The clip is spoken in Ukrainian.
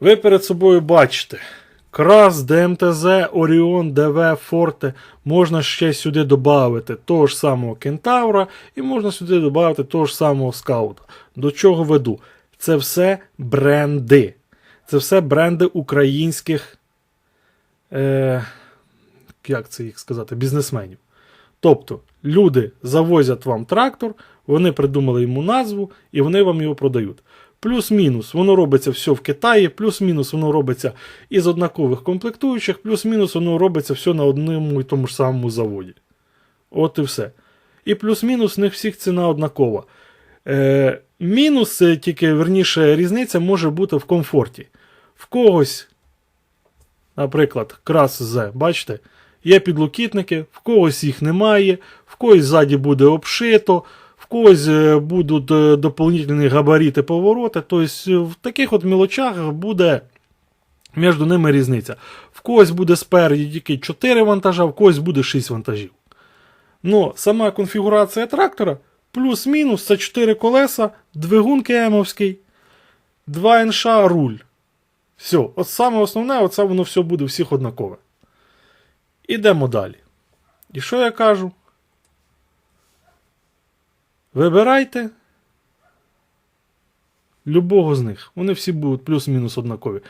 Ви перед собою бачите. Крас, ДМТЗ, Оріон, ДВ, Форте. Можна ще сюди додати того ж самого Кентавра, і можна сюди додати того ж самого скаута. До чого веду? Це все бренди. Це все бренди українських. Е, як це їх сказати? Бізнесменів. Тобто, люди завозять вам трактор, вони придумали йому назву, і вони вам його продають. Плюс-мінус, воно робиться все в Китаї, плюс-мінус воно робиться із однакових комплектуючих, плюс-мінус воно робиться все на одному і тому ж самому заводі. От і все. І плюс-мінус них всіх ціна однакова. Е, мінус, тільки верніше, різниця може бути в комфорті. В когось, наприклад, крас З, бачите, є підлокітники, в когось їх немає, в когось ззаді буде обшито, когось е, будуть е, доповнительні габарити повороти. Тобто е, в таких от мілочах буде між ними різниця. В когось буде спереді тільки 4 вантажа, в когось буде 6 вантажів. Ну, сама конфігурація трактора плюс-мінус це 4 колеса, двигун КМовський, 2 НШ, руль. Все, от саме основне, оце воно все буде всіх однакове. Ідемо далі. І що я кажу? Вибирайте любого з них. Вони всі будуть плюс-мінус однакові.